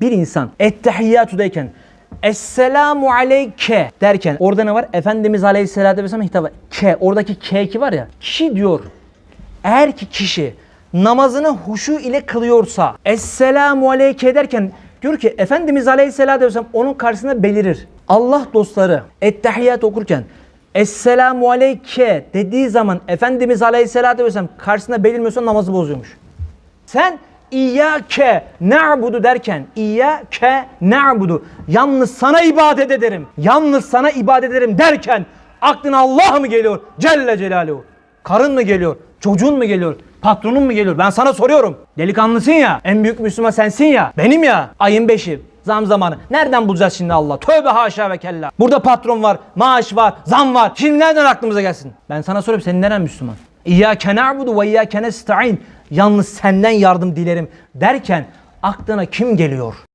bir insan ettehiyyatudayken Esselamu aleyke derken orada ne var? Efendimiz Aleyhisselatü Vesselam hitabı. Ke. Oradaki ke ki var ya. Kişi diyor. Eğer ki kişi namazını huşu ile kılıyorsa Esselamu aleyke derken diyor ki Efendimiz Aleyhisselatü Vesselam onun karşısında belirir. Allah dostları ettehiyyat okurken Esselamu aleyke dediği zaman Efendimiz Aleyhisselatü Vesselam karşısında belirmiyorsa namazı bozuyormuş. Sen İyyâke na'budu derken İyyâke na'budu yalnız sana ibadet ederim. Yalnız sana ibadet ederim derken aklına Allah mı geliyor? Celle Celaluhu. Karın mı geliyor? Çocuğun mu geliyor? Patronun mu geliyor? Ben sana soruyorum. Delikanlısın ya. En büyük Müslüman sensin ya. Benim ya. Ayın beşi. Zam zamanı. Nereden bulacağız şimdi Allah? Tövbe haşa ve kella. Burada patron var, maaş var, zam var. Şimdi nereden aklımıza gelsin? Ben sana soruyorum senin neren Müslüman? İyyâke na'budu ve iyyâke nesta'in. Yalnız senden yardım dilerim derken aklına kim geliyor?